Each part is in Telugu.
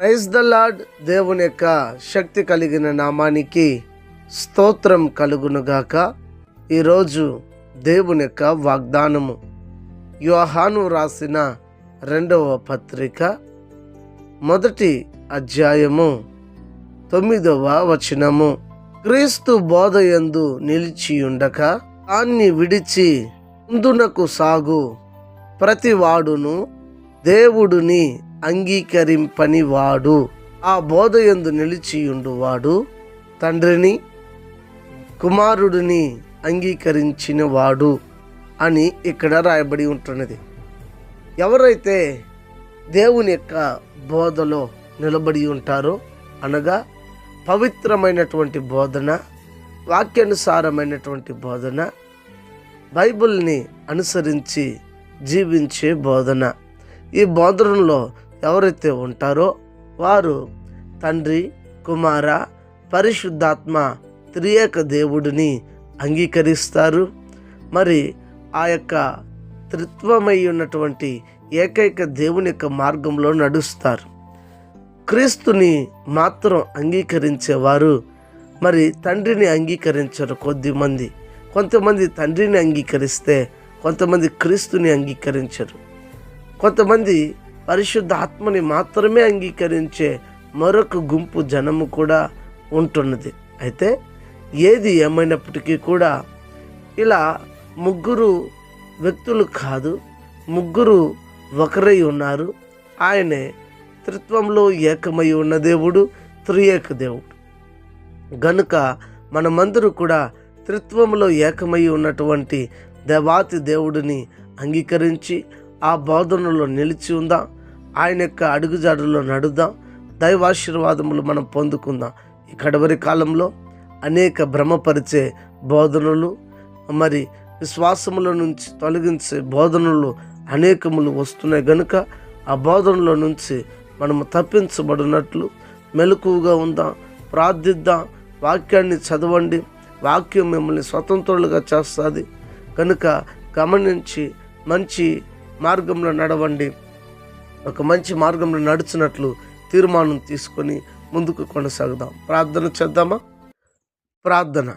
ప్రైజ్ ద లార్డ్ దేవుని యొక్క శక్తి కలిగిన నామానికి స్తోత్రం కలుగునుగాక. ఈరోజు దేవుని యొక్క వాగ్దానము యోహాను రాసిన రెండవ పత్రిక మొదటి అధ్యాయము తొమ్మిదవ వచనము. క్రీస్తు బోధయందు నిలిచియుండక దాన్ని విడిచి ముందునకు సాగు ప్రతివాడును దేవుడిని అంగీకరింపని వాడు ఆ బోధయందు నిలిచియుండువాడు తండ్రిని కుమారుడిని అంగీకరించిన వాడు అని ఇక్కడ రాయబడి ఉంటున్నది. ఎవరైతే దేవుని యొక్క బోధలో నిలబడి ఉంటారో అనగా పవిత్రమైనటువంటి బోధన వాక్యానుసారమైనటువంటి బోధన బైబిల్ని అనుసరించి జీవించే బోధన. ఈ బోధనలో ఎవరైతే ఉంటారో వారు తండ్రి కుమార పరిశుద్ధాత్మ త్రియేక దేవుడిని అంగీకరిస్తారు. మరి ఆ యొక్క త్రిత్వమై ఉన్నటువంటి ఏకైక దేవుని యొక్క మార్గంలో నడుస్తారు. క్రీస్తుని మాత్రం అంగీకరించేవారు మరి తండ్రిని అంగీకరించరు కొద్ది మంది. కొంతమంది తండ్రిని అంగీకరిస్తే కొంతమంది క్రీస్తుని అంగీకరించరు. కొంతమంది పరిశుద్ధ ఆత్మని మాత్రమే అంగీకరించే మరొక గుంపు జనము కూడా ఉంటున్నది. అయితే ఏది ఏమైనప్పటికీ కూడా ఇలా ముగ్గురు వ్యక్తులు కాదు ముగ్గురు ఒకరై ఉన్నారు. ఆయనే త్రిత్వంలో ఏకమై ఉన్న దేవుడు త్రియేక దేవుడు. గనుక మనమందరూ కూడా త్రిత్వంలో ఏకమై ఉన్నటువంటి దేవాతి దేవుడిని అంగీకరించి ఆ బోధనలో నిలిచి ఉందాం. ఆయన యొక్క అడుగుజాడులో నడుద్దాం. దైవాశీర్వాదములు మనం పొందుకుందాం. ఈ కడవరి కాలంలో అనేక భ్రమపరిచే బోధనలు మరి విశ్వాసముల నుంచి తొలగించే బోధనలు అనేకములు వస్తున్నాయి గనుక ఆ బోధనల నుంచి మనము తప్పించబడినట్లు మెలకువగా ఉందాం ప్రార్థిద్దాం వాక్యాన్ని చదవండి. వాక్యం మిమ్మల్ని స్వతంత్రులుగా చేస్తుంది. కనుక గమనించి మంచి మార్గంలో నడవండి. ఒక మంచి మార్గంలో నడుచున్నట్లు తీర్మానం తీసుకొని ముందుకు కొనసాగుదాం. ప్రార్థన చేద్దామా? ప్రార్థన.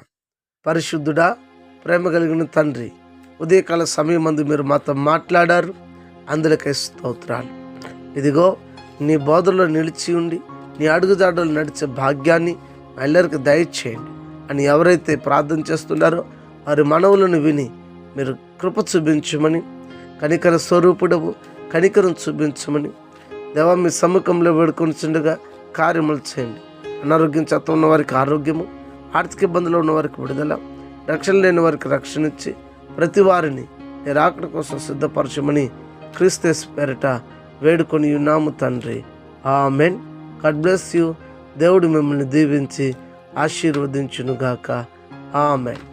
పరిశుద్ధుడా ప్రేమ కలిగిన తండ్రి ఉదయకాల సమయం మందు మీరు మాతో మాట్లాడారు. అందులకే స్తోత్రాలు. ఇదిగో నీ బోధలో నిలిచి ఉండి నీ అడుగుజాడలు నడిచే భాగ్యాన్ని అందరికి దయచేయండి అని ఎవరైతే ప్రార్థన చేస్తున్నారో వారి మనవులను విని మీరు కృప చూపించమని కనికర స్వరూపుడవు కనికరం చూపించమని దేవా మీ సముఖంలో వేడుకొనిచుండగా కార్యములు చేయండి. అనారోగ్యం చేత ఉన్న వారికి ఆరోగ్యము ఆర్థిక ఇబ్బందులు ఉన్న వారికి విడుదల రక్షణ లేని వారికి రక్షణ ఇచ్చి ప్రతి వారిని రాకడ కోసం సిద్ధపరచమని క్రీస్తస్ పేరిట వేడుకొని ఉన్నాము తండ్రి. ఆ మెన్ గడ్ బ్లెస్ యూ. దేవుడు మిమ్మల్ని దీవించి ఆశీర్వదించునుగాక. ఆమెన్.